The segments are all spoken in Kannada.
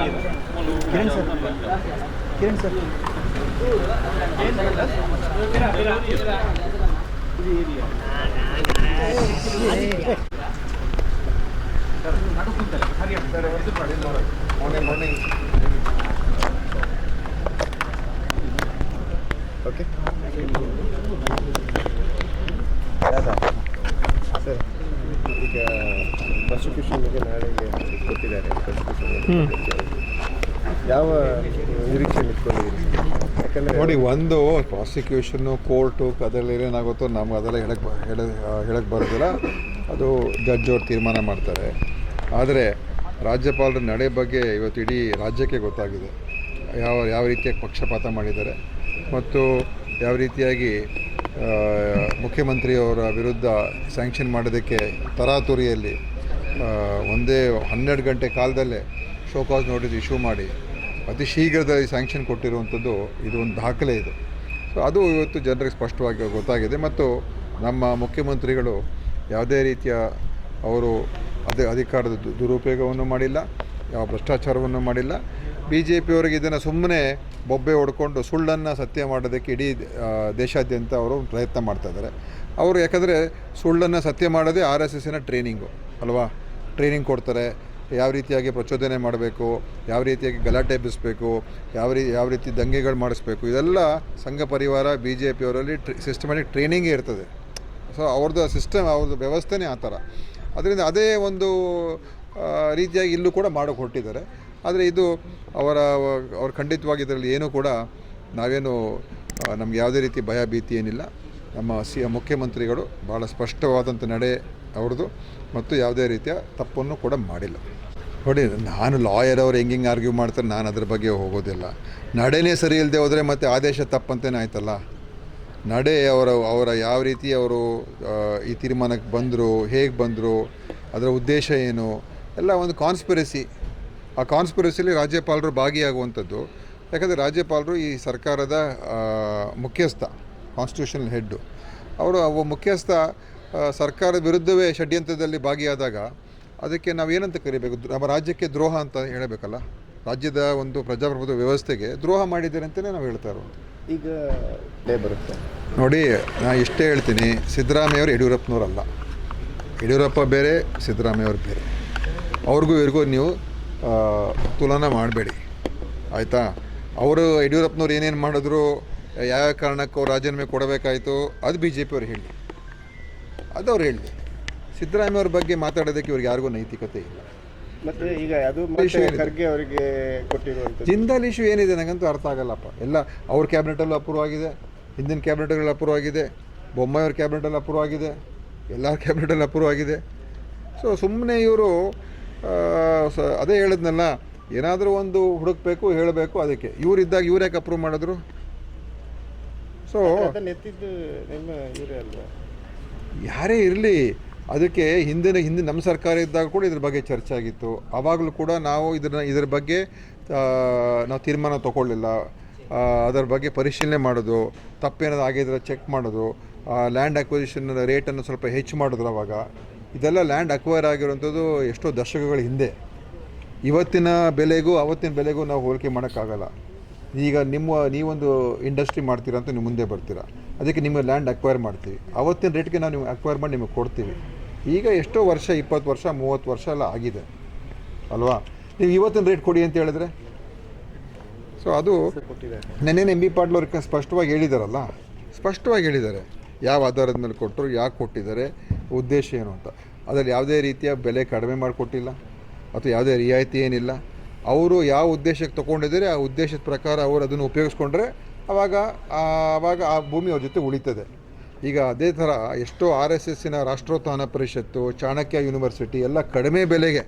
Kiran sir Kiran sir okay sir ಈಗ ಪ್ರಾಸಿಕ್ಯೂಷನ್ಗೆ ನಾಳೆಗೆ ಕೊಟ್ಟಿದ್ದಾರೆ ಪ್ರಾಸಿಕ್ಯೂಷನ್ ಯಾವ ನಿರೀಕ್ಷೆ ಇಟ್ಕೊಂಡಿದ್ದೀರಿ ನೋಡಿ, ಒಂದು ಪ್ರಾಸಿಕ್ಯೂಷನ್ನು ಕೋರ್ಟು ಅದರಲ್ಲಿ ಏನೇನಾಗುತ್ತೋ ನಮ್ಗೆ ಅದೆಲ್ಲ ಹೇಳಕ್ಕೆ ಹೇಳ ಹೇಳಕ್ಕೆ ಬರೋದಿಲ್ಲ. ಅದು ಜಡ್ಜ್ ಅವ್ರು ತೀರ್ಮಾನ ಮಾಡ್ತಾರೆ. ಆದರೆ, ರಾಜ್ಯಪಾಲರ ನಡೆ ಬಗ್ಗೆ ಇವತ್ತು ಇಡೀ ರಾಜ್ಯಕ್ಕೆ ಗೊತ್ತಾಗಿದೆ. ಯಾವ ಯಾವ ರೀತಿಯಾಗಿ ಪಕ್ಷಪಾತ ಮಾಡಿದ್ದಾರೆ. ಮತ್ತು ಯಾವ ರೀತಿಯಾಗಿ ಮುಖ್ಯಮಂತ್ರಿಯವರ ವಿರುದ್ಧ ಸ್ಯಾಂಕ್ಷನ್ ಮಾಡೋದಕ್ಕೆ ತರಾತುರಿಯಲ್ಲಿ ಒಂದೇ ಹನ್ನೆರಡು ಗಂಟೆ ಕಾಲದಲ್ಲೇ ಶೋಕಾಸ್ ನೋಟಿಸ್ ಇಶ್ಯೂ ಮಾಡಿ ಅತಿ ಶೀಘ್ರದಲ್ಲಿ ಸ್ಯಾಂಕ್ಷನ್ ಕೊಟ್ಟಿರುವಂಥದ್ದು ಇದು ಒಂದು ದಾಖಲೆ ಇದು. ಸೊ ಅದು ಇವತ್ತು ಜನರಿಗೆ ಸ್ಪಷ್ಟವಾಗಿ ಗೊತ್ತಾಗಿದೆ ಮತ್ತು ನಮ್ಮ ಮುಖ್ಯಮಂತ್ರಿಗಳು ಯಾವುದೇ ರೀತಿಯ ಅವರು ಅದೇ ಅಧಿಕಾರದ ದುರುಪಯೋಗವನ್ನು ಮಾಡಿಲ್ಲ, ಯಾವ ಭ್ರಷ್ಟಾಚಾರವನ್ನು ಮಾಡಿಲ್ಲ. ಬಿ ಜೆ ಪಿಯವರಿಗೆ ಇದನ್ನು ಸುಮ್ಮನೆ ಬೊಬ್ಬೆ ಹೊಡ್ಕೊಂಡು ಸುಳ್ಳನ್ನು ಸತ್ಯ ಮಾಡೋದಕ್ಕೆ ಇಡೀ ದೇಶಾದ್ಯಂತ ಅವರು ಪ್ರಯತ್ನ ಮಾಡ್ತಾ ಇದ್ದಾರೆ. ಅವರು ಯಾಕಂದರೆ ಸುಳ್ಳನ್ನು ಸತ್ಯ ಮಾಡೋದೇ ಆರ್ ಎಸ್ ಎಸ್ಸಿನ ಟ್ರೈನಿಂಗು ಅಲ್ವಾ? ಟ್ರೈನಿಂಗ್ ಕೊಡ್ತಾರೆ ಯಾವ ರೀತಿಯಾಗಿ ಪ್ರಚೋದನೆ ಮಾಡಬೇಕು, ಯಾವ ರೀತಿಯಾಗಿ ಗಲಾಟೆ ಎಬ್ಬಿಸಬೇಕು, ಯಾವ ರೀ, ಯಾವ ರೀತಿ ದಂಗೆಗಳು ಮಾಡಿಸ್ಬೇಕು, ಇದೆಲ್ಲ ಸಂಘ ಪರಿವಾರ ಬಿ ಜೆ ಪಿಯವರಲ್ಲಿ ಟ್ರಿ ಸಿಸ್ಟಮ್ಯಾಟಿಕ್ ಟ್ರೈನಿಂಗೇ ಇರ್ತದೆ ಸೊ ಅವ್ರದ್ದು ಸಿಸ್ಟಮ್ ಅವ್ರದ್ದು ವ್ಯವಸ್ಥೆನೇ ಆ ಥರ. ಅದರಿಂದ ಅದೇ ಒಂದು ರೀತಿಯಾಗಿ ಇಲ್ಲೂ ಕೂಡ ಮಾಡೋಕ್ಕೆ ಹೊರಟಿದ್ದಾರೆ. ಆದರೆ ಇದು ಅವರ, ಅವ್ರು ಖಂಡಿತವಾಗಿ ಇದರಲ್ಲಿ ಏನೂ ಕೂಡ ನಾವೇನು ನಮ್ಗೆ ಯಾವುದೇ ರೀತಿ ಭಯ, ಭೀತಿ ಏನಿಲ್ಲ. ನಮ್ಮ ಸಿ, ಮುಖ್ಯಮಂತ್ರಿಗಳು ಭಾಳ ಸ್ಪಷ್ಟವಾದಂಥ ನಡೆ ಅವ್ರದ್ದು ಮತ್ತು ಯಾವುದೇ ರೀತಿಯ ತಪ್ಪನ್ನು ಕೂಡ ಮಾಡಿಲ್ಲ. ನೋಡಿ, ನಾನು ಲಾಯರ್ ಅವ್ರು ಹೆಂಗೆ ಆರ್ಗ್ಯೂ ಮಾಡ್ತಾರೆ, ನಾನು ಅದ್ರ ಬಗ್ಗೆ ಹೋಗೋದಿಲ್ಲ. ನಡೆನೇ ಸರಿ ಇಲ್ಲದೆ ಹೋದರೆ ಮತ್ತೆ ಆದೇಶ ತಪ್ಪಂತೇನೆ ಆಯ್ತಲ್ಲ? ನಡೆ ಅವರ ಅವರ ಯಾವ ರೀತಿ ಅವರು ಈ ತೀರ್ಮಾನಕ್ಕೆ ಬಂದರು, ಹೇಗೆ ಬಂದರು, ಅದರ ಉದ್ದೇಶ ಏನು? ಎಲ್ಲ ಒಂದು ಕಾನ್ಸ್ಪಿರಸಿ ಆ ಕಾನ್ಸ್ಪಿರಸಿಲಿ ರಾಜ್ಯಪಾಲರು ಭಾಗಿಯಾಗುವಂಥದ್ದು. ಯಾಕಂದರೆ ರಾಜ್ಯಪಾಲರು ಈ ಸರ್ಕಾರದ ಮುಖ್ಯಸ್ಥ ಕಾನ್ಸ್ಟಿಟ್ಯೂಷನಲ್ ಹೆಡ್ಡು ಅವರು ಅವ ಮುಖ್ಯಸ್ಥ ಸರ್ಕಾರದ ವಿರುದ್ಧವೇ ಷಡ್ಯಂತ್ರದಲ್ಲಿ ಭಾಗಿಯಾದಾಗ ಅದಕ್ಕೆ ನಾವು ಏನಂತ ಕರಿಬೇಕು ನಮ್ಮ ರಾಜ್ಯಕ್ಕೆ ದ್ರೋಹ ಅಂತ ಹೇಳಬೇಕಲ್ಲ? ರಾಜ್ಯದ ಒಂದು ಪ್ರಜಾಪ್ರಭುತ್ವ ವ್ಯವಸ್ಥೆಗೆ ದ್ರೋಹ ಮಾಡಿದ್ದಾರೆ ಅಂತಲೇ ನಾವು ಹೇಳ್ತಾ ಇರೋದು ಈಗ ಡೇ ಬರುತ್ತೆ. ನೋಡಿ ನಾನು ಇಷ್ಟೇ ಹೇಳ್ತೀನಿ ಸಿದ್ದರಾಮಯ್ಯವರು ಯಡಿಯೂರಪ್ಪನವರಲ್ಲ. ಯಡಿಯೂರಪ್ಪ ಬೇರೆ ಸಿದ್ದರಾಮಯ್ಯವ್ರು ಬೇರೆ. ಅವ್ರಿಗೂ ಇವ್ರಿಗೂ ನೀವು ತುಲನೆ ಮಾಡಬೇಡಿ. ಆಯಿತಾ? ಅವರು ಯಡಿಯೂರಪ್ಪನವ್ರು ಏನೇನು ಮಾಡಿದ್ರು ಯಾವ ಕಾರಣಕ್ಕೆ ಅವ್ರು ರಾಜೀನಾಮೆ ಕೊಡಬೇಕಾಯಿತು ಅದು ಬಿ ಜೆ ಪಿಯವ್ರು ಹೇಳಿ. ಅದು ಅವ್ರು ಹೇಳಿ. ಸಿದ್ದರಾಮಯ್ಯವ್ರ ಬಗ್ಗೆ ಮಾತಾಡೋದಕ್ಕೆ ಇವ್ರಿಗೆ ಯಾರಿಗೂ ನೈತಿಕತೆ ಇಲ್ಲ. ಮತ್ತೆ ಈಗ ಅದು ಏನಿದೆ? ಖರ್ಗೆ ಅವರಿಗೆ ಜಿಂದಾಲ್ ಇಶ್ಯೂ ಏನಿದೆ ನನಗಂತೂ ಅರ್ಥ ಆಗಲ್ಲಪ್ಪ. ಎಲ್ಲ ಅವ್ರ ಕ್ಯಾಬಿನೆಟಲ್ಲೂ ಅಪ್ರೂವ್ ಆಗಿದೆ ಹಿಂದಿನ ಕ್ಯಾಬಿನೆಟ್ಗಳಲ್ಲಿ ಅಪ್ರೂವ್ ಆಗಿದೆ ಬೊಮ್ಮಾಯಿಯವ್ರ ಕ್ಯಾಬಿನೆಟಲ್ಲಿ ಅಪ್ರೂವ್ ಆಗಿದೆ ಎಲ್ಲರ ಕ್ಯಾಬಿನೆಟಲ್ಲಿ ಅಪ್ರೂವ್ ಆಗಿದೆ. ಸೊ ಸುಮ್ಮನೆ ಇವರು ಅದೇ ಹೇಳಿದ್ನಲ್ಲ ಏನಾದರೂ ಒಂದು ಹುಡುಕ್ಬೇಕು ಹೇಳಬೇಕು ಅದಕ್ಕೆ. ಇವರಿದ್ದಾಗ ಇವ್ರು ಯಾಕೆ ಅಪ್ರೂವ್ ಮಾಡಿದ್ರು? ಸೊ ಅದನ್ನ ಎತ್ತಿದ್ದು ನಿಮ್ಮ ಇವರೇ ಅಲ್ವಾ? ಯಾರೇ ಇರಲಿ ಅದಕ್ಕೆ ಹಿಂದಿನ ಹಿಂದೆ ನಮ್ಮ ಸರ್ಕಾರ ಇದ್ದಾಗ ಕೂಡ ಇದ್ರ ಬಗ್ಗೆ ಚರ್ಚೆ ಆಗಿತ್ತು. ಆವಾಗಲೂ ಕೂಡ ನಾವು ಇದನ್ನ, ಇದ್ರ ಬಗ್ಗೆ ನಾವು ತೀರ್ಮಾನ ತಗೊಳ್ಳಿಲ್ಲ. ಅದರ ಬಗ್ಗೆ ಪರಿಶೀಲನೆ ಮಾಡೋದು, ತಪ್ಪೇನಾದ್ರು ಆಗಿದ್ರೆ ಚೆಕ್ ಮಾಡೋದು ಲ್ಯಾಂಡ್ ಅಕ್ವಿಸಿಷನ್ ರೇಟನ್ನು ಸ್ವಲ್ಪ ಹೆಚ್ಚು ಮಾಡಿದ್ರು ಅವಾಗ. ಇದೆಲ್ಲ ಲ್ಯಾಂಡ್ ಅಕ್ವೈರ್ ಆಗಿರುವಂಥದ್ದು ಎಷ್ಟೋ ದಶಕಗಳ ಹಿಂದೆ. ಇವತ್ತಿನ ಬೆಲೆಗೂ, ಅವತ್ತಿನ ಬೆಲೆಗೂ ನಾವು ಹೋಲಿಕೆ ಮಾಡೋಕ್ಕಾಗಲ್ಲ. ಈಗ ನಿಮ್ಮ, ನೀವೊಂದು ಇಂಡಸ್ಟ್ರಿ ಮಾಡ್ತೀರಾ ಅಂತ ನೀವು ಮುಂದೆ ಬರ್ತೀರಾ. ಅದಕ್ಕೆ ನಿಮ್ಮ ಲ್ಯಾಂಡ್ ಅಕ್ವೈರ್ ಮಾಡ್ತೀವಿ. ಅವತ್ತಿನ ರೇಟ್ಗೆ ನಾವು ನಿಮ್ಗೆ ಅಕ್ವೈರ್ ಮಾಡಿ ನಿಮಗೆ ಕೊಡ್ತೀವಿ. ಈಗ ಎಷ್ಟೋ ವರ್ಷ, ಇಪ್ಪತ್ತು ವರ್ಷ, ಮೂವತ್ತು ವರ್ಷ ಎಲ್ಲ ಆಗಿದೆ. ಅಲ್ವಾ? ನೀವು ಇವತ್ತಿನ ರೇಟ್ ಕೊಡಿ ಅಂತ ಹೇಳಿದ್ರೆ? ಸೊ ಅದು ನೆನ್ನೆ ಎಂ ಬಿ ಪಾಟ್ಲ್ ಸ್ಪಷ್ಟವಾಗಿ ಹೇಳಿದಾರಲ್ಲ? ಸ್ಪಷ್ಟವಾಗಿ ಹೇಳಿದ್ದಾರೆ ಯಾವ ಆಧಾರದ ಮೇಲೆ ಕೊಟ್ಟರು, ಯಾಕೆ ಕೊಟ್ಟಿದ್ದಾರೆ, ಉದ್ದೇಶ ಏನು ಅಂತ. ಅದರಲ್ಲಿ ಯಾವುದೇ ರೀತಿಯ ಬೆಲೆ ಕಡಿಮೆ ಮಾಡಿಕೊಟ್ಟಿಲ್ಲ. ಅಥವಾ ಯಾವುದೇ ರಿಯಾಯಿತಿ ಏನಿಲ್ಲ. ಅವರು ಯಾವ ಉದ್ದೇಶಕ್ಕೆ ತೊಗೊಂಡಿದ್ದಾರೆ, ಆ ಉದ್ದೇಶದ ಪ್ರಕಾರ ಅವರು ಅದನ್ನು ಉಪಯೋಗಿಸ್ಕೊಂಡ್ರೆ ಆವಾಗ ಆ- ಆವಾಗ ಆ ಭೂಮಿ ಅವ್ರ ಜೊತೆ ಉಳಿತದೆ. ಈಗ ಅದೇ ಥರ ಎಷ್ಟೋ ಆರ್ ಎಸ್ ಎಸ್ಸಿನ ರಾಷ್ಟ್ರೋತ್ಥಾನ ಪರಿಷತ್ತು, ಚಾಣಕ್ಯ ಯೂನಿವರ್ಸಿಟಿ ಎಲ್ಲ ಕಡಿಮೆ ಬೆಲೆಗೆ,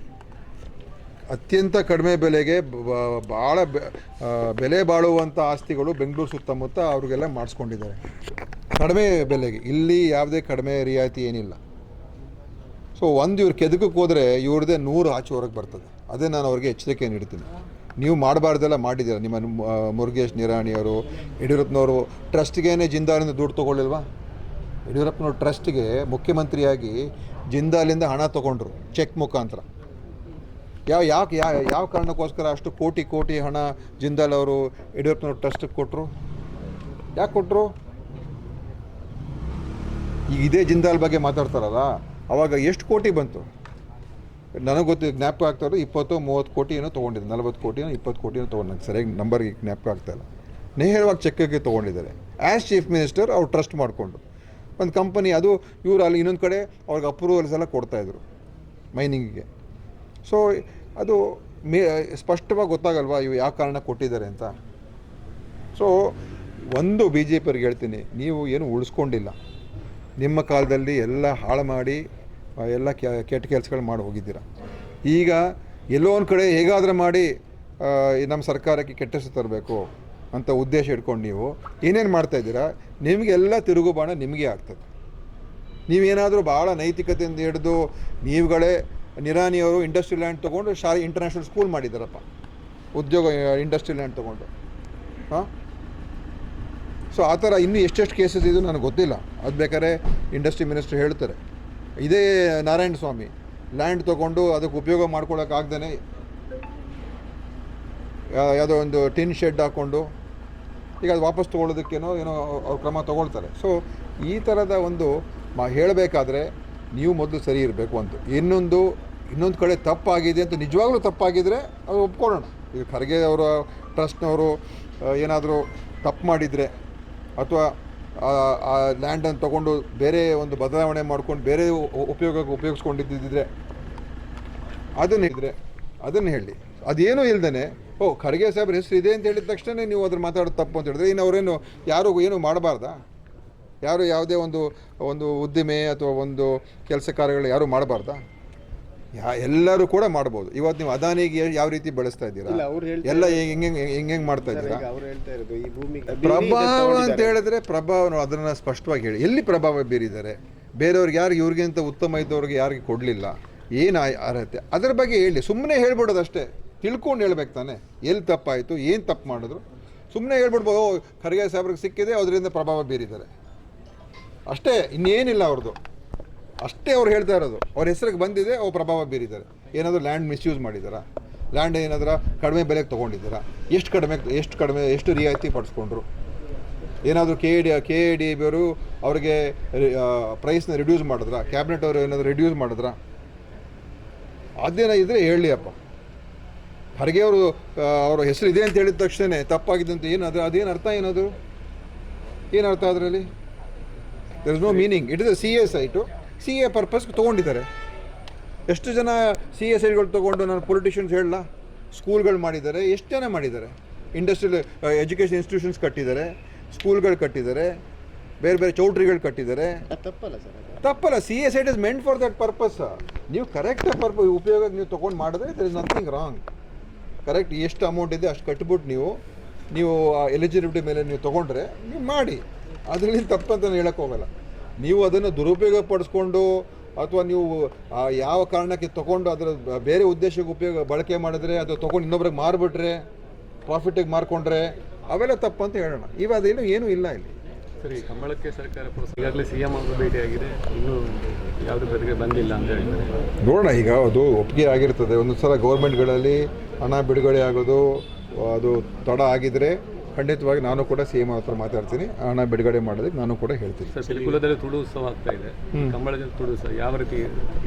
ಅತ್ಯಂತ ಕಡಿಮೆ ಬೆಲೆಗೆ ಭಾಳ ಬೆಲೆ ಬಾಳುವಂಥ ಆಸ್ತಿಗಳು ಬೆಂಗಳೂರು ಸುತ್ತಮುತ್ತ ಅವ್ರಿಗೆಲ್ಲ ಮಾಡಿಸ್ಕೊಂಡಿದ್ದಾರೆ. ಕಡಿಮೆ ಬೆಲೆಗೆ, ಇಲ್ಲಿ ಯಾವುದೇ ಕಡಿಮೆ ರಿಯಾಯಿತಿ ಏನಿಲ್ಲ. ಸೊ ಒಂದು ಇವ್ರು ಕೆದಕಕ್ಕೆ ಹೋದರೆ ಇವ್ರದೇ ನೂರು ಆಚೆ ಹೊರಗೆ ಬರ್ತದೆ. ಅದೇ ನಾನು ಅವ್ರಿಗೆ ಎಚ್ಚರಿಕೆ ನೀಡ್ತೀನಿ. ನೀವು ಮಾಡಬಾರ್ದೆಲ್ಲ ಮಾಡಿದ್ದೀರ ನಿಮ್ಮ ಮುರುಗೇಶ್ ನಿರಾಣಿಯವರು, ಯಡಿಯೂರಪ್ಪನವರು ಟ್ರಸ್ಟ್ಗೇನೆ ಜಿಂದಾಲಿಂದ ದುಡ್ಡು ತೊಗೊಳ್ಳಿಲ್ವಾ? ಯಡಿಯೂರಪ್ಪನವ್ರ ಟ್ರಸ್ಟ್ಗೆ ಮುಖ್ಯಮಂತ್ರಿಯಾಗಿ ಜಿಂದಾಲಿಂದ ಹಣ ತೊಗೊಂಡ್ರು, ಚೆಕ್ ಮುಖಾಂತರ. ಯಾವ ಯಾವ ಯಾವ ಯಾವ ಕಾರಣಕ್ಕೋಸ್ಕರ ಅಷ್ಟು ಕೋಟಿ ಕೋಟಿ ಹಣ ಜಿಂದಾಲ್ ಅವರು ಯಡಿಯೂರಪ್ಪನವ್ರು ಟ್ರಸ್ಟಿಗೆ ಕೊಟ್ಟರು ಯಾಕೆ ಕೊಟ್ಟರು ಈಗ ಇದೇ ಜಿಂದಾಲ್ ಬಗ್ಗೆ ಮಾತಾಡ್ತಾರಲ್ಲ, ಅವಾಗ ಎಷ್ಟು ಕೋಟಿ ಬಂತು? ನನಗೆ ಗೊತ್ತು ಜ್ಞಾಪಕ ಆಗ್ತಾರೋ ಇಪ್ಪತ್ತು, ಮೂವತ್ತು ಕೋಟಿ ಏನೋ ತೊಗೊಂಡಿದ್ದೆ ನಲ್ವತ್ತು ಕೋಟಿನೋ, ಇಪ್ಪತ್ತು ಕೋಟಿನೋ ತೊಗೊಂಡು ನಂಗೆ ಸರಿಯಾಗಿ ನಂಬರ್ಗೆ ಜ್ಞಾಪಕ ಇಲ್ಲ. ನೇರವಾಗಿ ಚೆಕ್ಕಿಗೆ ತೊಗೊಂಡಿದ್ದಾರೆ. ಆ್ಯಸ್ ಚೀಫ್ ಮಿನಿಸ್ಟರ್ ಅವ್ರು ಟ್ರಸ್ಟ್ ಮಾಡಿಕೊಂಡು. ಒಂದು ಕಂಪನಿ ಅದು ಇವರು ಅಲ್ಲಿ ಇನ್ನೊಂದು ಕಡೆ ಅವ್ರಿಗೆ ಅಪ್ರೂವಲ್ಸ್ ಎಲ್ಲ ಕೊಡ್ತಾಯಿದ್ರು ಮೈನಿಂಗಿಗೆ ಸೊ ಅದು ಮೇ, ಸ್ಪಷ್ಟವಾಗಿ ಗೊತ್ತಾಗಲ್ವಾ ಇವು ಯಾವ ಕಾರಣ ಕೊಟ್ಟಿದ್ದಾರೆ ಅಂತ? ಸೊ ಒಂದು ಬಿ ಜೆ ಪಿಯವ್ರಿಗೆ ಹೇಳ್ತೀನಿ, ನೀವು ಏನು ಉಳಿಸ್ಕೊಂಡಿಲ್ಲ. ನಿಮ್ಮ ಕಾಲದಲ್ಲಿ ಎಲ್ಲ ಹಾಳು ಮಾಡಿ ಎಲ್ಲ ಕೆಟ್ಟ ಕೆಲಸಗಳು ಮಾಡಿ ಹೋಗಿದ್ದೀರ. ಈಗ ಎಲ್ಲೋ ಒಂದು ಕಡೆ ಹೇಗಾದರೂ ಮಾಡಿ ನಮ್ಮ ಸರ್ಕಾರಕ್ಕೆ ಕೆಟ್ಟ ಹೆಸರು ತರಬೇಕು ಅಂತ ಉದ್ದೇಶ ಇಟ್ಕೊಂಡು ನೀವು ಏನೇನು ಮಾಡ್ತಾಯಿದ್ದೀರಾ ನಿಮಗೆಲ್ಲ ತಿರುಗುಬಾಣ ನಿಮಗೆ ಆಗ್ತದೆ. ನೀವೇನಾದರೂ ಭಾಳ ನೈತಿಕತೆಯಿಂದ ಹಿಡಿದು ನೀವುಗಳೇ ನಿರಾನಿಯವರು ಇಂಡಸ್ಟ್ರಿ ಲ್ಯಾಂಡ್ ತೊಗೊಂಡು ಶಾಲೆ, ಇಂಟರ್ನ್ಯಾಷನಲ್ ಸ್ಕೂಲ್ ಮಾಡಿದ್ದಾರಪ್ಪ. ಉದ್ಯೋಗ, ಇಂಡಸ್ಟ್ರಿ ಲ್ಯಾಂಡ್ ತೊಗೊಂಡು. ಹಾಂ? ಸೊ ಆ ಥರ ಇನ್ನೂ ಎಷ್ಟೆಷ್ಟು ಕೇಸಸ್ ಇದು ನನಗೆ ಗೊತ್ತಿಲ್ಲ. ಅದು ಬೇಕಾದ್ರೆ ಇಂಡಸ್ಟ್ರಿ ಮಿನಿಸ್ಟ್ರ್ ಹೇಳ್ತಾರೆ. ಇದೇ ನಾರಾಯಣ ಸ್ವಾಮಿ. ಲ್ಯಾಂಡ್ ತೊಗೊಂಡು ಅದಕ್ಕೆ ಉಪಯೋಗ ಮಾಡ್ಕೊಳ್ಳೋಕ್ಕಾಗ್ದೇ ಯಾವುದೋ ಒಂದು ಟಿನ್ ಶೆಡ್ ಹಾಕ್ಕೊಂಡು ಈಗ ಅದು ವಾಪಸ್ ತೊಗೊಳೋದಕ್ಕೇನೋ ಏನೋ ಅವ್ರು ಕ್ರಮ ತೊಗೊಳ್ತಾರೆ. ಸೊ ಈ ಥರದ ಒಂದು ಮಾ ಹೇಳಬೇಕಾದ್ರೆ ನೀವು ಮೊದಲು ಸರಿ ಇರಬೇಕು ಅಂತ. ಇನ್ನೊಂದು ಇನ್ನೊಂದು ಕಡೆ ತಪ್ಪಾಗಿದೆ ಅಂತ ನಿಜವಾಗ್ಲೂ ತಪ್ಪಾಗಿದ್ದರೆ ಅದು ಒಪ್ಕೊಳ್ಳೋಣ. ಈಗ ಖರ್ಗೆ ಅವರ ಟ್ರಸ್ಟ್ನವರು ಏನಾದರೂ ತಪ್ಪು ಮಾಡಿದರೆ ಅಥವಾ ಆ ಲ್ಯಾಂಡನ್ನು ತೊಗೊಂಡು ಬೇರೆ ಒಂದು ಬದಲಾವಣೆ ಮಾಡ್ಕೊಂಡು ಬೇರೆ ಉಪಯೋಗಕ್ಕೆ ಉಪಯೋಗಿಸ್ಕೊಂಡಿದ್ದಿದ್ರೆ ಅದನ್ನು ಹೇಳಿದರೆ, ಅದನ್ನು ಹೇಳಿ. ಅದೇನೂ ಇಲ್ದೇ ಓ, ಖರ್ಗೆ ಸಾಹೇಬ್ರ ಹೆಸರು ಇದೆ ಅಂತ ಹೇಳಿದ ತಕ್ಷಣ ನೀವು ಅದ್ರ ಮಾತಾಡೋದು ತಪ್ಪು ಅಂತ ಹೇಳಿದ್ರೆ, ಇನ್ನು ಅವರೇನು, ಯಾರು ಏನು ಮಾಡಬಾರ್ದಾ? ಯಾರು ಯಾವುದೇ ಒಂದು ಒಂದು ಉದ್ದಿಮೆ ಅಥವಾ ಒಂದು ಕೆಲಸ ಕಾರ್ಯಗಳು ಯಾರು ಮಾಡಬಾರ್ದಾ? ಯಾ ಎಲ್ಲರೂ ಕೂಡ ಮಾಡ್ಬೋದು. ಇವತ್ತು ನೀವು ಅದಾನಿಗೆ ಯಾವ ರೀತಿ ಬಳಸ್ತಾ ಇದ್ದೀರಾ? ಎಲ್ಲ ಹೆಂಗೆ ಮಾಡ್ತಾ ಇದ್ದೀರಾ? ಪ್ರಭಾವ ಅಂತ ಹೇಳಿದ್ರೆ ಪ್ರಭಾವ ಅದನ್ನ ಸ್ಪಷ್ಟವಾಗಿ ಹೇಳಿ. ಎಲ್ಲಿ ಪ್ರಭಾವ ಬೀರಿದ್ದಾರೆ? ಬೇರೆಯವ್ರಿಗೆ ಯಾರು ಇವ್ರಿಗಿಂತ ಉತ್ತಮ ಇದ್ದವ್ರಿಗೆ ಯಾರಿಗೆ ಕೊಡಲಿಲ್ಲ? ಏನು ಅರ್ಹತೆ? ಅದರ ಬಗ್ಗೆ ಹೇಳಿ. ಸುಮ್ಮನೆ ಹೇಳ್ಬಿಡೋದು ಅಷ್ಟೇ ತಿಳ್ಕೊಂಡು ಹೇಳ್ಬೇಕು ತಾನೆ. ಎಲ್ಲಿ ತಪ್ಪಾಯಿತು? ಏನು ತಪ್ಪು ಮಾಡಿದ್ರು? ಸುಮ್ಮನೆ ಹೇಳ್ಬಿಡ್ಬೋದು ಖರ್ಗೆ ಸಾಹೇಬ್ರಿಗೆ ಸಿಕ್ಕಿದೆ ಅದರಿಂದ ಪ್ರಭಾವ ಬೀರಿದ್ದಾರೆ. ಅಷ್ಟೇ ಇನ್ನೇನಿಲ್ಲ ಅವ್ರದ್ದು ಅಷ್ಟೇ ಅವ್ರು ಹೇಳ್ತಾ ಇರೋದು. ಅವ್ರ ಹೆಸರಿಗೆ ಬಂದಿದೆ, ಅವ್ರು ಪ್ರಭಾವ ಬೀರಿದ್ದಾರೆ. ಏನಾದರೂ ಲ್ಯಾಂಡ್ ಮಿಸ್ಯೂಸ್ ಮಾಡಿದಾರಾ? ಲ್ಯಾಂಡ್ ಏನಾದರೂ ಕಡಿಮೆ ಬೆಲೆಗೆ ತೊಗೊಂಡಿದ್ದೀರಾ? ಎಷ್ಟು ಕಡಿಮೆ ಎಷ್ಟು ಕಡಿಮೆ, ಎಷ್ಟು ರಿಯಾಯಿತಿ ಪಡಿಸ್ಕೊಂಡ್ರು? ಏನಾದರೂ ಕೆ ಡಿ ಕೆ ಡಿ ಬಿಯವರು ಅವ್ರಿಗೆ ಪ್ರೈಸ್ನ ರಿಡ್ಯೂಸ್ ಮಾಡಿದ್ರಾ? ಕ್ಯಾಬಿನೆಟ್ ಅವರು ಏನಾದರೂ ರಿಡ್ಯೂಸ್ ಮಾಡಿದ್ರಾ? ಅದೇನ ಇದ್ರೆ ಹೇಳಿ ಅಪ್ಪ ಹರಿಗೆ ಅವರು ಅವರ ಹೆಸರು ಇದೆ ಅಂತ ಹೇಳಿದ ತಕ್ಷಣ ತಪ್ಪಾಗಿದೆ ಅಂತ ಏನು ಅದು ಅದೇನು ಅರ್ಥ ಏನದು ಏನು ಅರ್ಥ ಅದರಲ್ಲಿ? There is no meaning it is a C S site C A ಪರ್ಪಸ್ಗೆ ತೊಗೊಂಡಿದ್ದಾರೆ. ಎಷ್ಟು ಜನ ಸಿ ಎ ಸೈಡ್ಗಳು ತೊಗೊಂಡು ನಾನು ಪೊಲಿಟಿಷಿಯನ್ಸ್ ಹೇಳಲ್ಲ ಸ್ಕೂಲ್ಗಳು ಮಾಡಿದ್ದಾರೆ ಎಷ್ಟು ಜನ ಮಾಡಿದ್ದಾರೆ? ಇಂಡಸ್ಟ್ರಿಯಲ್ ಎಜುಕೇಷನ್ ಇನ್ಸ್ಟಿಟ್ಯೂಷನ್ಸ್ ಕಟ್ಟಿದ್ದಾರೆ ಸ್ಕೂಲ್ಗಳು ಕಟ್ಟಿದ್ದಾರೆ ಬೇರೆ ಬೇರೆ ಚೌಟ್ರಿಗಳು ಕಟ್ಟಿದ್ದಾರೆ. ತಪ್ಪಲ್ಲ ಸರ್ ತಪ್ಪಲ್ಲ C A site is meant for that purpose ನೀವು ಕರೆಕ್ಟ್ ಪರ್ಪಸ್ ಉಪಯೋಗಕ್ಕೆ ನೀವು ತೊಗೊಂಡು ಮಾಡಿದ್ರೆ there is nothing wrong correct ಎಷ್ಟು ಅಮೌಂಟ್ ಇದೆ ಅಷ್ಟು ಕಟ್ಬಿಟ್ಟು ನೀವು ನೀವು ಎಲಿಜಿಬಿಲಿಟಿ ಮೇಲೆ ನೀವು ತೊಗೊಂಡ್ರೆ ನೀವು ಮಾಡಿ. ಅದರಲ್ಲಿ ತಪ್ಪಂತ ಹೇಳಕ್ಕೆ ಹೋಗಲ್ಲ. ನೀವು ಅದನ್ನು ದುರುಪಯೋಗ ಪಡಿಸ್ಕೊಂಡು ಅಥವಾ ನೀವು ಯಾವ ಕಾರಣಕ್ಕೆ ತಗೊಂಡು ಅದರ ಬೇರೆ ಉದ್ದೇಶಕ್ಕೆ ಉಪಯೋಗ ಬಳಕೆ ಮಾಡಿದ್ರೆ ಅದು ತೊಗೊಂಡು ಇನ್ನೊಬ್ರಿಗೆ ಮಾರಿಬಿಟ್ರೆ ಪ್ರಾಫಿಟಿಗೆ ಮಾರ್ಕೊಂಡ್ರೆ ಅವೆಲ್ಲ ತಪ್ಪು ಅಂತ ಹೇಳೋಣ. ಇವಾಗ ಅದೇನು ಏನೂ ಇಲ್ಲ ಇಲ್ಲಿ. ಸರಿ ಕಂಬಳಕ್ಕೆ ಸರ್ಕಾರ ಈಗಾಗಲೇ ಸಿ ಎಂ ಅವರು ಭೇಟಿಯಾಗಿದೆ ಇನ್ನೂ ಯಾವುದೇ ಬದಿಗೆ ಬಂದಿಲ್ಲ ಅಂತ ಹೇಳಿದ್ದಾರೆ. ನೋಡೋಣ ಈಗ ಅದು ಒಪ್ಪಿಗೆ ಆಗಿರ್ತದೆ. ಒಂದು ಸಲ ಗೌರ್ಮೆಂಟ್ಗಳಲ್ಲಿ ಹಣ ಬಿಡುಗಡೆ ಆಗೋದು ಅದು ತಡ ಆಗಿದ್ರೆ ಖಂಡಿತವಾಗಿ ನಾನು ಕೂಡ ಸಿ ಎಂ ಹತ್ರ ಮಾತಾಡ್ತೀನಿ. ಹಣ ಬಿಡುಗಡೆ ಮಾಡೋದಕ್ಕೆ ನಾನು ಕೂಡ ಹೇಳ್ತೀನಿ. ಸರ್ ಸಿರಿಕುಲದಲ್ಲಿ ತುಳು ಉತ್ಸವ ಆಗ್ತಾ ಇದೆ. ಕಂಬಳದಲ್ಲಿ ತುಳು ಉತ್ಸವ ಯಾವ ರೀತಿ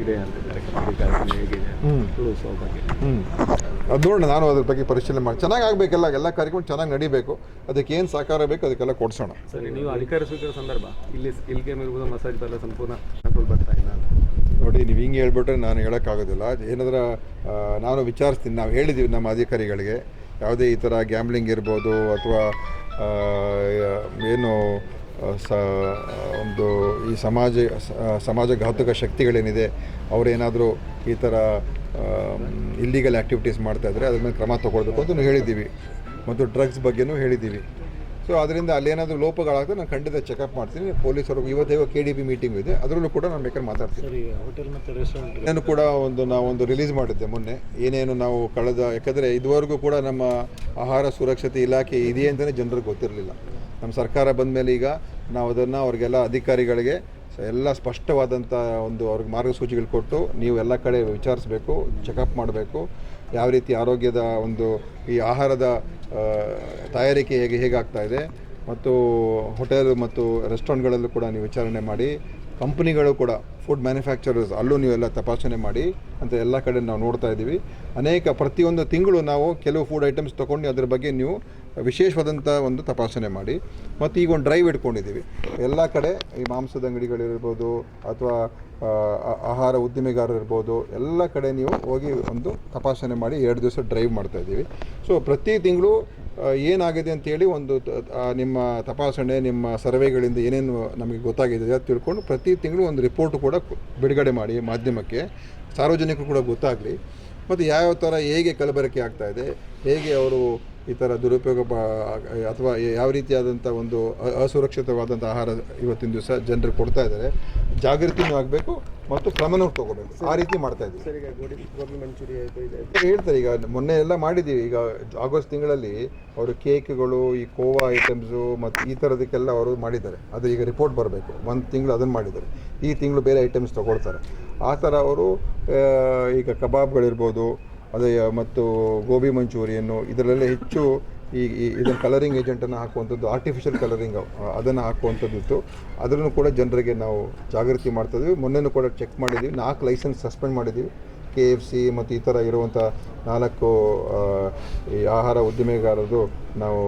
ಇದೆ ಅಂತ ಹೇಗಿದೆ? ತುಳು ಉತ್ಸವ ಬಗ್ಗೆ. ಅದು ನೋಡೋಣ ನಾನು ಅದ್ರ ಬಗ್ಗೆ ಪರಿಶೀಲನೆ ಮಾಡಿ ಚೆನ್ನಾಗಿ ಆಗಬೇಕೆಲ್ಲ ಎಲ್ಲ ಕಾರ್ಯಕ್ರಮ ಚೆನ್ನಾಗಿ ನಡಿಬೇಕು. ಅದಕ್ಕೆ ಏನು ಸಹಕಾರ ಬೇಕು ಅದಕ್ಕೆಲ್ಲ ಕೊಡ್ಸೋಣ. ಸರಿ ನೀವು ಅಧಿಕಾರ ಸ್ವೀಕಾರ ಸಂದರ್ಭ? ಇಲ್ಲಿ ಇಲ್ಲಿಗೆ ಇರ್ಬೋದು ಮಸಾಜ್ ಬರಲ್ಲ ಸಂಪೂರ್ಣ ಕಂಟ್ರೋಲ್ ಬರ್ತಾ ಇಲ್ಲ ನೋಡಿ ನೀವು ಹಿಂಗೆ ಹೇಳ್ಬಿಟ್ರೆ ನಾನು ಹೇಳೋಕ್ಕಾಗೋದಿಲ್ಲ. ಏನಾದ್ರೂ ನಾನು ವಿಚಾರಿಸ್ತೀನಿ. ನಾವು ಹೇಳಿದ್ದೀವಿ ನಮ್ಮ ಅಧಿಕಾರಿಗಳಿಗೆ. ಯಾವುದೇ ಈ ಥರ ಗ್ಯಾಮ್ಲಿಂಗ್ ಇರ್ಬೋದು ಅಥವಾ ಏನು ಸ ಒಂದು ಈ ಸಮಾಜ ಸಮಾಜಘಾತಕ ಸಮಾಜ ಘಾತಕ ಶಕ್ತಿಗಳೇನಿದೆ, ಅವರೇನಾದರೂ ಈ ಥರ ಇಲ್ಲಿಗಲ್ ಆ್ಯಕ್ಟಿವಿಟೀಸ್ ಮಾಡ್ತಾಯಿದ್ರೆ ಅದ್ರ ಮೇಲೆ ಕ್ರಮ ತೊಗೊಳ್ಬೇಕು ಅಂತ ಹೇಳಿದ್ದೀವಿ. ಮತ್ತು ಡ್ರಗ್ಸ್ ಬಗ್ಗೆನೂ ಹೇಳಿದ್ದೀವಿ. ಸೊ ಅದರಿಂದ ಅಲ್ಲೇನಾದರೂ ಲೋಪಗಳಾಗ್ತದೆ ನಾನು ಖಂಡಿತ ಚೆಕಪ್ ಮಾಡ್ತೀನಿ. ಪೊಲೀಸರು ಇವತ್ತೇವೋ ಕೆ ಡಿ ಬಿ ಮೀಟಿಂಗ್ ಇದೆ. ಅದರಲ್ಲೂ ಕೂಡ ನಾನು ಬೇಕಾದ್ರೆ ಮಾತಾಡ್ತೀನಿ. ಸರಿ ಹೋಟೆಲ್ ಮತ್ತು ರೆಸ್ಟೋರೆಂಟ್ ನಾನು ಕೂಡ ಒಂದು ನಾವೊಂದು ರಿಲೀಸ್ ಮಾಡಿದ್ದೆ ಮೊನ್ನೆ. ಏನೇನು ನಾವು ಕಳೆದ ಯಾಕಂದರೆ ಇದುವರೆಗೂ ಕೂಡ ನಮ್ಮ ಆಹಾರ ಸುರಕ್ಷತೆ ಇಲಾಖೆ ಇದೆಯೇ ಅಂತಲೇ ಜನರಿಗೆ ಗೊತ್ತಿರಲಿಲ್ಲ. ನಮ್ಮ ಸರ್ಕಾರ ಬಂದ ಮೇಲೆ ಈಗ ನಾವು ಅದನ್ನು ಅವ್ರಿಗೆಲ್ಲ ಅಧಿಕಾರಿಗಳಿಗೆ ಎಲ್ಲ ಸ್ಪಷ್ಟವಾದಂಥ ಒಂದು ಅವ್ರಿಗೆ ಮಾರ್ಗಸೂಚಿಗಳು ಕೊಟ್ಟು ನೀವು ಎಲ್ಲ ಕಡೆ ವಿಚಾರಿಸಬೇಕು ಚೆಕಪ್ ಮಾಡಬೇಕು. ಯಾವ ರೀತಿ ಆರೋಗ್ಯದ ಒಂದು ಈ ಆಹಾರದ ತಯಾರಿಕೆ ಹೇಗೆ ಹೇಗಾಗ್ತಾ ಇದೆ. ಮತ್ತು ಹೋಟೆಲ್ ಮತ್ತು ರೆಸ್ಟೋರೆಂಟ್ಗಳಲ್ಲೂ ಕೂಡ ನೀವು ವಿಚಾರಣೆ ಮಾಡಿ. ಕಂಪ್ನಿಗಳು ಕೂಡ, ಫುಡ್ ಮ್ಯಾನುಫ್ಯಾಕ್ಚರರ್ಸ್ ಅಲ್ಲೂ ನೀವೆಲ್ಲ ತಪಾಸಣೆ ಮಾಡಿ ಅಂತ ಎಲ್ಲ ಕಡೆ ನಾವು ನೋಡ್ತಾ ಇದ್ದೀವಿ. ಅನೇಕ, ಪ್ರತಿಯೊಂದು ತಿಂಗಳು ನಾವು ಕೆಲವು ಫುಡ್ ಐಟಮ್ಸ್ ತೊಗೊಂಡು ಅದ್ರ ಬಗ್ಗೆ ನೀವು ವಿಶೇಷವಾದಂಥ ಒಂದು ತಪಾಸಣೆ ಮಾಡಿ. ಮತ್ತು ಈಗ ಒಂದು ಡ್ರೈವ್ ಇಟ್ಕೊಂಡಿದ್ದೀವಿ. ಎಲ್ಲ ಕಡೆ ಈ ಮಾಂಸದ ಅಂಗಡಿಗಳಿರ್ಬೋದು ಅಥವಾ ಆಹಾರ ಉದ್ದಿಮೆಗಾರರು ಇರ್ಬೋದು, ಎಲ್ಲ ಕಡೆ ನೀವು ಹೋಗಿ ಒಂದು ತಪಾಸಣೆ ಮಾಡಿ ಎರಡು ದಿವಸ ಡ್ರೈವ್ ಮಾಡ್ತಾ ಇದ್ದೀವಿ. ಸೊ ಪ್ರತಿ ತಿಂಗಳು ಏನಾಗಿದೆ ಅಂತೇಳಿ ಒಂದು ನಿಮ್ಮ ತಪಾಸಣೆ, ನಿಮ್ಮ ಸರ್ವೆಗಳಿಂದ ಏನೇನು ನಮಗೆ ಗೊತ್ತಾಗಿದೆ ಅದು ತಿಳ್ಕೊಂಡು ಪ್ರತಿ ತಿಂಗಳು ಒಂದು ರಿಪೋರ್ಟ್ ಕೂಡ ಬಿಡುಗಡೆ ಮಾಡಿ ಮಾಧ್ಯಮಕ್ಕೆ. ಸಾರ್ವಜನಿಕರು ಕೂಡ ಗೊತ್ತಾಗಲಿ. ಮತ್ತು ಯಾವ್ಯಾವ ಥರ ಹೇಗೆ ಕಲಬೆರಕೆ ಆಗ್ತಾ ಇದೆ, ಹೇಗೆ ಅವರು ಈ ಥರ ದುರುಪಯೋಗ ಅಥವಾ ಯಾವ ರೀತಿಯಾದಂಥ ಒಂದು ಅಸುರಕ್ಷಿತವಾದಂಥ ಆಹಾರ ಇವತ್ತಿನ ದಿವಸ ಜನರು ಕೊಡ್ತಾ ಇದ್ದಾರೆ. ಜಾಗೃತಿನೂ ಆಗಬೇಕು ಮತ್ತು ಕ್ರಮನೂ ತಗೋಬೇಕು. ಆ ರೀತಿ ಮಾಡ್ತಾ ಇದ್ದೀವಿ. ಹೇಳ್ತಾರೆ ಈಗ ಮೊನ್ನೆ ಎಲ್ಲ ಮಾಡಿದ್ದೀವಿ. ಈಗ ಆಗಸ್ಟ್ ತಿಂಗಳಲ್ಲಿ ಅವರು ಕೇಕ್ಗಳು ಈ ಕೋವಾ ಐಟಮ್ಸು ಮತ್ತು ಈ ಥರದಕ್ಕೆಲ್ಲ ಅವರು ಮಾಡಿದ್ದಾರೆ. ಅದು ಈಗ ರಿಪೋರ್ಟ್ ಬರಬೇಕು. ಒಂದು ತಿಂಗಳು ಅದನ್ನು ಮಾಡಿದ್ದಾರೆ. ಈ ತಿಂಗಳು ಬೇರೆ ಐಟಮ್ಸ್ ತೊಗೊಳ್ತಾರೆ. ಆ ಥರ ಅವರು ಈಗ ಕಬಾಬ್ಗಳಿರ್ಬೋದು ಅದೇ ಮತ್ತು ಗೋಬಿ ಮಂಚೂರಿಯನ್ನು ಇದರಲ್ಲೆಲ್ಲ ಹೆಚ್ಚು ಈ ಈ- ಇದನ್ನು ಕಲರಿಂಗ್ ಏಜೆಂಟನ್ನು ಹಾಕುವಂಥದ್ದು ಆರ್ಟಿಫಿಷಿಯಲ್ ಕಲರಿಂಗ್ ಅದನ್ನು ಹಾಕುವಂಥದ್ದು ಇತ್ತು. ಅದನ್ನು ಕೂಡ ಜನರಿಗೆ ನಾವು ಜಾಗೃತಿ ಮಾಡ್ತಿದ್ವಿ. ಮೊನ್ನೆನೂ ಕೂಡ ಚೆಕ್ ಮಾಡಿದ್ದೀವಿ ನಾಲ್ಕು ಲೈಸೆನ್ಸ್ ಸಸ್ಪೆಂಡ್ ಮಾಡಿದ್ವಿ. ಕೆ ಎಫ್ ಸಿ ಮತ್ತು ಈ ಥರ ಇರುವಂಥ ನಾಲ್ಕು ಈ ಆಹಾರ ಉದ್ದಿಮೆಗಾರರು ನಾವು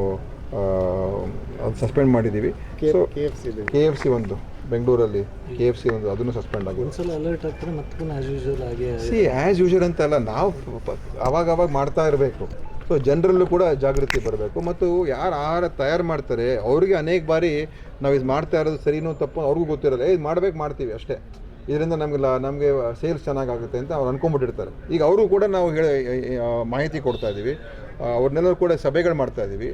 ಅದು ಸಸ್ಪೆಂಡ್ ಮಾಡಿದ್ದೀವಿ. ಸಿ ಕೆ ಎಫ್ ಸಿ ಒಂದು. ಬೆಂಗಳೂರಲ್ಲಿ ಕೆ ಎಫ್ ಸಿ ಒಂದು ಅದನ್ನು ಸಸ್ಪೆಂಡ್ ಆಗಿದೆ. ಒಂದ್ಸಲ ಅಲರ್ಟ್ ಆಗ್ತಾರೆ ಮತ್ತೆ ಪುನಃ ಆಸ್ ಯೂಶುವಲ್ ಹಾಗೆ ಸಿ ಆ್ಯಸ್ ಯೂಶಲ್ ಅಂತಲ್ಲ ನಾವು ಅವಾಗ ಅವಾಗ ಮಾಡ್ತಾ ಇರಬೇಕು. ಸೊ ಜನರಲ್ಲೂ ಕೂಡ ಜಾಗೃತಿ ಬರಬೇಕು. ಮತ್ತು ಯಾರು ಆಹಾರ ತಯಾರು ಮಾಡ್ತಾರೆ ಅವರಿಗೆ ಅನೇಕ ಬಾರಿ ನಾವು ಇದು ಮಾಡ್ತಾ ಇರೋದು ಸರಿನೋ ತಪ್ಪು ಅವ್ರಿಗೂ ಗೊತ್ತಿರಲ್ಲ. ಇದು ಮಾಡ್ಬೇಕು ಮಾಡ್ತೀವಿ ಅಷ್ಟೇ. ಇದರಿಂದ ನಮಗೆ ನಮಗೆ ಸೇಲ್ಸ್ ಚೆನ್ನಾಗಾಗುತ್ತೆ ಅಂತ ಅವ್ರು ಅನ್ಕೊಂಬಿಟ್ಟಿರ್ತಾರೆ ಈಗ ಅವರು ಕೂಡ ನಾವು ಹೇಳಿ ಮಾಹಿತಿ ಕೊಡ್ತಾ ಇದ್ದೀವಿ ಅವ್ರನ್ನೆಲ್ಲರೂ ಕೂಡ ಸಭೆಗಳು ಮಾಡ್ತಾ ಇದ್ದೀವಿ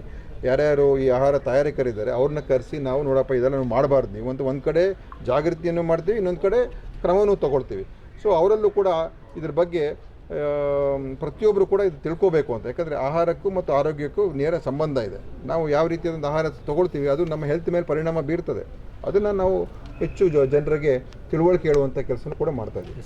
ಯಾರ್ಯಾರು ಈ ಆಹಾರ ತಯಾರಿಕರಿದ್ದಾರೆ ಅವ್ರನ್ನ ಕರೆಸಿ ನಾವು ನೋಡಪ್ಪ, ಇದೆಲ್ಲ ನಾವು ಮಾಡಬಾರ್ದು. ನೀವು ಒಂದು ಒಂದು ಕಡೆ ಜಾಗೃತಿಯನ್ನು ಮಾಡ್ತೀವಿ, ಇನ್ನೊಂದು ಕಡೆ ಕ್ರಮವನ್ನು ತಗೊಳ್ತೀವಿ. ಸೊ ಅವರಲ್ಲೂ ಕೂಡ ಇದ್ರ ಬಗ್ಗೆ ಪ್ರತಿಯೊಬ್ಬರು ಕೂಡ ಇದು ತಿಳ್ಕೋಬೇಕು ಅಂತ. ಯಾಕಂದರೆ ಆಹಾರಕ್ಕೂ ಮತ್ತು ಆರೋಗ್ಯಕ್ಕೂ ನೇರ ಸಂಬಂಧ ಇದೆ. ನಾವು ಯಾವ ರೀತಿಯಾದಂಥ ಆಹಾರ ತೊಗೊಳ್ತೀವಿ, ಅದು ನಮ್ಮ ಹೆಲ್ತ್ ಮೇಲೆ ಪರಿಣಾಮ ಬೀರ್ತದೆ. ಅದನ್ನು ನಾವು ಹೆಚ್ಚು ಜನರಿಗೆ ತಿಳುವಳಿಕೆ ಹೇಳುವಂಥ ಕೆಲಸ ಕೂಡ ಮಾಡ್ತಾ ಇದ್ದೀವಿ.